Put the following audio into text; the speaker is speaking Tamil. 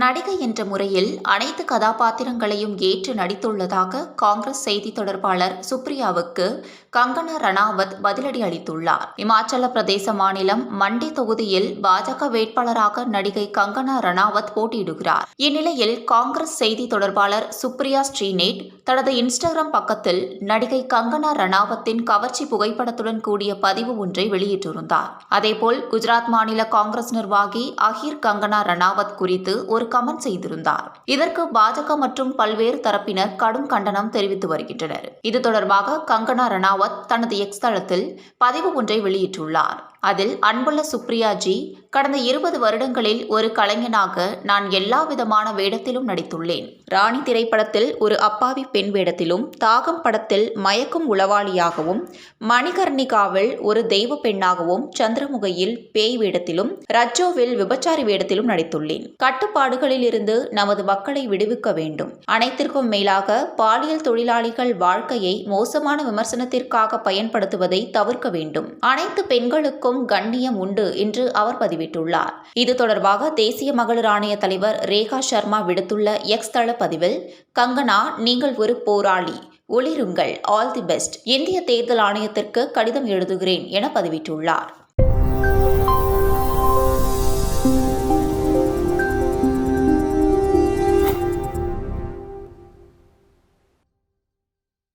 நடிகை என்ற முறையில் அனைத்து கதாபாத்திரங்களையும் ஏற்று நடித்துள்ளதாக காங்கிரஸ் செய்தி தொடர்பாளர் சுப்ரியாவுக்கு கங்கனா ரணாவத் பதிலடி அளித்துள்ளார். இமாச்சல பிரதேச மாநிலம் மண்டி தொகுதியில் பாஜக வேட்பாளராக நடிகை கங்கனா ரணாவத் போட்டியிடுகிறார். இந்நிலையில் காங்கிரஸ் செய்தி தொடர்பாளர் சுப்ரியா ஸ்ரீநேட் தனது இன்ஸ்டாகிராம் பக்கத்தில் நடிகை கங்கனா ரணாவத்தின் கவர்ச்சி புகைப்படத்துடன் கூடிய பதிவு ஒன்றை வெளியிட்டிருந்தார். அதேபோல் குஜராத் மாநில காங்கிரஸ் நிர்வாகி அஹீர் கங்கனா ரணாவத் குறித்து ஒரு கமெண்ட் செய்திருந்தார். இதற்கு பாஜக மற்றும் பல்வேறு தரப்பினர் கடும் கண்டனம் தெரிவித்து வருகின்றனர். இது தொடர்பாக கங்கனா ரணாவத் தனது எக்ஸ் தளத்தில் பதிவு ஒன்றை வெளியிட்டுள்ளார். அதில் அன்புள்ள சுப்ரியாஜி கடந்த இருபது வருடங்களில் ஒரு கலைஞனாக நான் எல்லா விதமான வேடத்திலும் நடித்துள்ளேன். ராணி திரைப்படத்தில் ஒரு அப்பாவி பெண் வேடத்திலும் தாகம் படத்தில் மயக்கும் உளவாளியாகவும் மணிகர்ணிகாவில் ஒரு தெய்வ பெண்ணாகவும் சந்திரமுகையில் பேய் வேடத்திலும் ரஜோவில் விபச்சாரி வேடத்திலும் நடித்துள்ளேன். கட்டுப்பாடு இருந்து நமது மக்களை விடுவிக்க வேண்டும். அனைத்திற்கும் மேலாக பாலியல் தொழிலாளிகள் வாழ்க்கையை மோசமான விமர்சனத்திற்காக பயன்படுத்துவதை தவிர்க்க வேண்டும். அனைத்து பெண்களுக்கும் கண்ணியம் உண்டு என்று அவர் பதிவிட்டுள்ளார். இது தொடர்பாக தேசிய மகளிர் ஆணைய தலைவர் ரேகா சர்மா விடுத்துள்ள எக்ஸ் தள பதிவில் கங்கனா நீங்கள் ஒரு போராளி. ஒளிருங்கள். All the best. இந்திய தேர்தல் ஆணையத்திற்கு கடிதம் எழுதுகிறேன் என பதிவிட்டுள்ளார்.